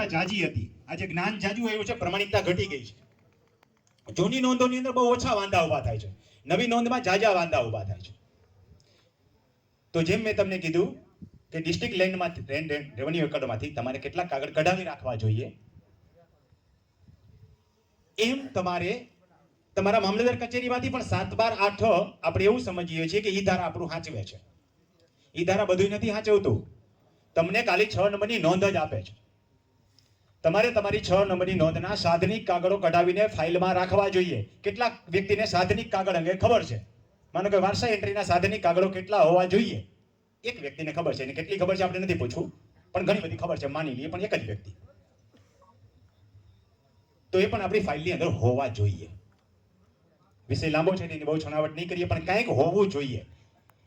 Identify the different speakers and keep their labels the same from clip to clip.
Speaker 1: પ્રમાણિકતા જાજી હતી. આજે જ્ઞાન જાજુ આવ્યું છે, પ્રમાણિકતા ઘટી ગઈ છે. જૂની નોંધોની અંદર બહુ ઓછા વાંધા ઊભા થાય છે. નવી નોંધમાં જાજા વાંધા ઊભા થાય છે. તો જેમ મેં તમને કીધું કે ડિસ્ટ્રિક્ટ લેન્ડમાં રેવન્યુ એકડમાંથી તમારે કેટલા કાગળ કઢાવી રાખવા જોઈએ. એમ તમારે તમારા મામલતદાર કચેરીમાંથી પણ સાત બાર આઠ આપણે એવું સમજીએ છીએ કે ઈ ધારા આપણું સાચવે છે. ઈ ધારા બધું નથી સાચવતું તમને ખાલી છ નંબરની નોંધ જ આપે છે. તમારે તમારી છ નંબરની નોંધના સાધનિક કાગળો કઢાવીને ફાઇલમાં રાખવા જોઈએ. કેટલાક વ્યક્તિને સાધનિક કાગળ અંગે ખબર છે. માનો કે વારસા એન્ટ્રીના સાધનિક કાગળો કેટલા હોવા જોઈએ? એક વ્યક્તિને ખબર છે. અને કેટલી ખબર છે આપણે નથી પૂછવું. પણ ઘણી બધી ખબર છે. માની લઈએ પણ એક જ વ્યક્તિ. તો એ પણ આપણી ફાઇલની અંદર હોવા જોઈએ. વિષય લાંબો છે એની બહુ છણાવટ નહીં કરીએ, પણ કંઈક હોવું જોઈએ.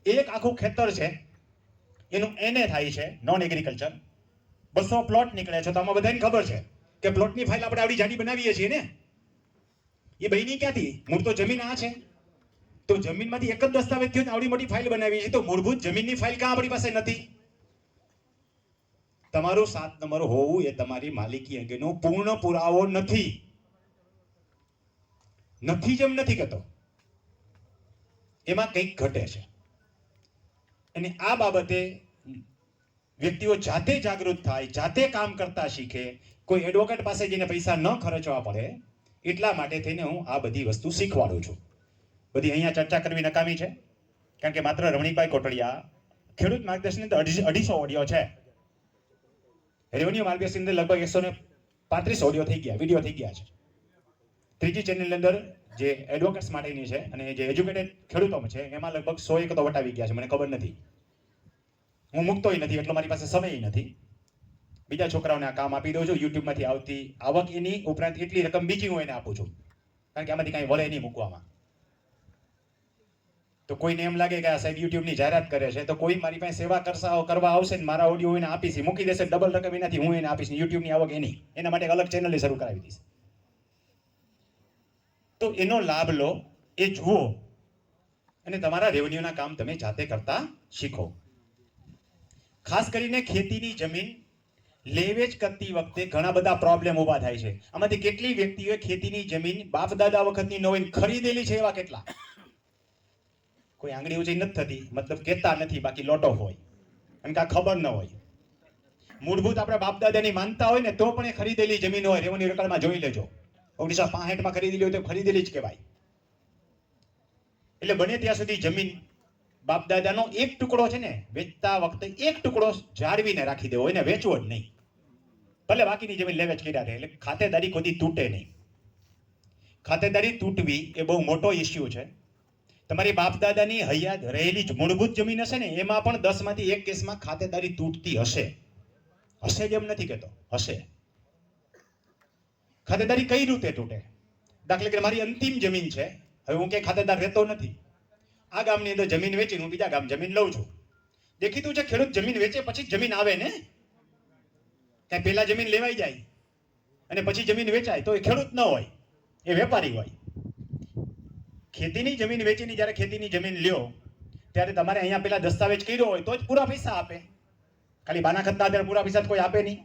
Speaker 1: એક આખું ખેતર છે. એનું એને થાય છે. નોન એગ્રીકલ્ચર બસો પ્લોટ નીકળે છે તો આમાં બધાને ખબર છે કે પ્લોટની ફાઇલ આપણે આવડી જાડી બનાવીએ છીએ ને. એ બહેની ક્યાંથી? મૂળ તો જમીન આ છે. તો જમીનમાંથી એક જ દસ્તાવેજ થયો આવડી મોટી ફાઇલ બનાવી છે. તો મૂળભૂત જમીનની ફાઇલ કાં આપણી પાસે નથી? તમારું સાત નંબર હોવું એ તમારી માલિકી અંગેનો પૂર્ણ પુરાવો નથી. નથી જેમ નથી કહેતો. એમાં કંઈક ઘટે છે. અને આ બાબતે વ્યક્તિઓ જાતે જાગૃત થાય, જાતે કામ કરતા શીખે, કોઈ એડવોકેટ પાસે જઈને પૈસા ન ખર્ચવા પડે, એટલા માટે થઈને હું આ બધી વસ્તુ શીખવાડું છું. બધી અહીંયા ચર્ચા કરવી નકામી છે, કારણ કે માત્ર રમણીકભાઈ કોટડિયા ખેડૂત માર્ગદર્શન અંદર અઢીસો ઓડિયો છે. રેવન્યુ માર્ગદર્શન અંદર લગભગ એકસો ને પાંત્રીસ ઓડિયો થઈ ગયા, વીડિયો થઈ ગયા છે. ત્રીજી ચેનલની અંદર જે એડવોકેટ્સ માટેની છે અને જે એજ્યુકેટેડ ખેડૂતો છે, એમાં લગભગ સો એક તો વટાવી ગયા છે, મને ખબર નથી. હું મૂકતોય નથી, એટલો મારી પાસે સમય નથી. બીજા છોકરાઓને આ કામ આપી દઉં છું, યુટ્યુબમાંથી આવતી આવક એની ઉપરાંત એટલી રકમ બીજી હું એને આપું છું. કારણ કે આમાંથી કાંઈ વળે નહીં મૂકવામાં. તો કોઈને એમ લાગે કે આ સાહેબ યુટ્યુબની જાહેરાત કરે છે, તો કોઈ મારી પાસે સેવા કરશા કરવા આવશે ને મારા ઓડિયો એને આપીશ મૂકી દેશે ડબલ રકમ એનાથી હું એને આપીશ યુટ્યુબની આવક એની. એના માટે અલગ ચેનલ શરૂ કરાવી દઈશ. તો એનો લાભ લો, એ જુઓ. અને તમારા રેવન્યુના કામ તમે જાતે કરતા શીખો. ખાસ કરીને ખેતીની જમીન લેવેચ કરતી વખતે ઘણા બધા પ્રોબ્લેમ ઊભા થાય છે. આમાંથી કેટલી વ્યક્તિઓએ ખેતીની જમીન બાપ દાદા વખતની ન હોય ખરીદેલી છે એવા કેટલા? કોઈ આંગળી ઊંચી નથી થતી, મતલબ કહેતા નથી, બાકી લોટો હોય. એમ કાં ખબર ન હોય. મૂળભૂત આપણે બાપ દાદાની માનતા હોય ને તો પણ એ ખરીદેલી જમીન હોય, રેવન્યુ રેકોર્ડમાં જોઈ લેજો. ઓગણીસો માં ખરીદેલી હોય તો ખરીદેલી જ કહેવાય. એટલે બને ત્યાં સુધી જમીન બાપ દાદાનો એક ટુકડો છે ને વેચતા વખતે એક ટુકડો જાળવીને રાખી દેવો, એને વેચવો જ નહીં. ભલે બાકીની જમીન લેવેચ કર્યા રહે એટલે ખાતેદારી કોઈ તૂટે નહીં. ખાતેદારી તૂટવી એ બહુ મોટો ઇસ્યુ છે. તમારી બાપ દાદાની હૈયાદ રહેલી જ મૂળભૂત જમીન હશે ને, એમાં પણ દસમાંથી એક કેસમાં ખાતેદારી તૂટતી હશે. હશે જ એમ નથી કહેતો, હશે. ખાતેદારી કઈ રીતે તૂટે? દાખલા કે મારી અંતિમ જમીન છે, હવે હું ક્યાંય ખાતેદાર રહેતો નથી. આ ગામની અંદર જમીન વેચી હું બીજા ગામ જમીન લઉં છું. દેખીતું છે ખેડૂત જમીન વેચે પછી જમીન આવે ને? ત્યાં પહેલા જમીન લેવાઈ જાય અને પછી જમીન વેચાય તો એ ખેડૂત ન હોય, એ વેપારી હોય. ખેતીની જમીન વેચીને જ્યારે ખેતીની જમીન લ્યો, ત્યારે તમારે અહીંયા પેલા દસ્તાવેજ કર્યો હોય તો જ પૂરા પૈસા આપે. ખાલી બાના ખતના આધારે પૂરા પૈસા કોઈ આપે નહીં.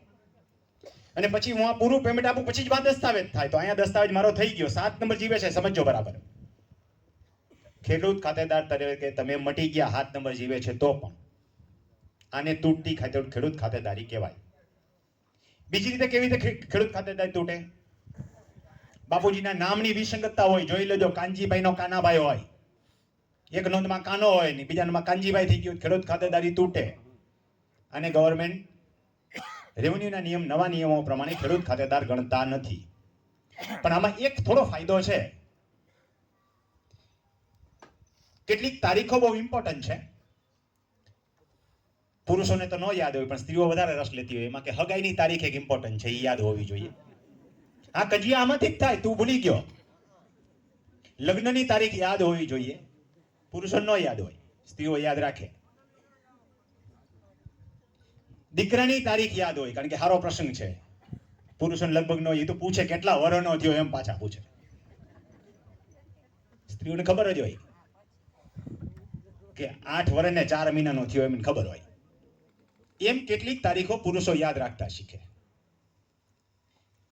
Speaker 1: અને પછી હું આ પૂરું પેમેન્ટ આપું, પછી જ વાત દસ્તાવેજ થાય. તો અહીંયા દસ્તાવેજ મારો થઈ ગયો. સાત નંબર જીવે છે સમજો બરાબર. ખેડૂત ખાતેદાર તરીકે તમે મટી ગયા, હાથ નંબર જીવે છે તો પણ આને તૂટતી ખાતે ખેડૂત ખાતેદારી કહેવાય. બીજી રીતે કેવી રીતે ખેડૂત ખાતેદારી તૂટે? બાપુજીના નામની વિસંગતતા હોય, જોઈ લેજો, કાનજીભાઈનો કાનાભાઈ હોય. એક નોંધમાં કાનો હોય ને બીજા નોંધમાં કાનજીભાઈ થઈ ગયું, ખેડૂત ખાતેદારી તૂટે. અને ગવર્મેન્ટ રેવન્યુના નિયમ, નવા નિયમો પ્રમાણે ખેડૂત ખાતેદાર ગણતા નથી. પણ આમાં એક થોડો ફાયદો છે. કેટલીક તારીખો બહુ ઇમ્પોર્ટન્ટ છે. પુરુષોને તો ન યાદ હોય, પણ સ્ત્રીઓ વધારે રસ લેતી હોય. એમાં કે હગાઈની તારીખ એક ઇમ્પોર્ટન્ટ છે એ યાદ હોવી જોઈએ. આ કજિયા આમાંથી જ થાય, તું ભૂલી ગયો. લગ્નની તારીખ યાદ હોવી જોઈએ. પુરુષો ન યાદ હોય, સ્ત્રીઓ યાદ રાખે. દીકરાની તારીખ યાદ હોય, કારણ કે સારો પ્રસંગ છે. પુરુષોને લગભગ ન હોય એ તો પૂછે કેટલા વરણો થયો એમ પાછા પૂછે. સ્ત્રીઓને ખબર જ હોય. કે આઠ વર્ષ ને ચાર મહિનાનો થયો એમ ખબર હોય. એમ કેટલીક તારીખો પુરુષો યાદ રાખતા શીખે.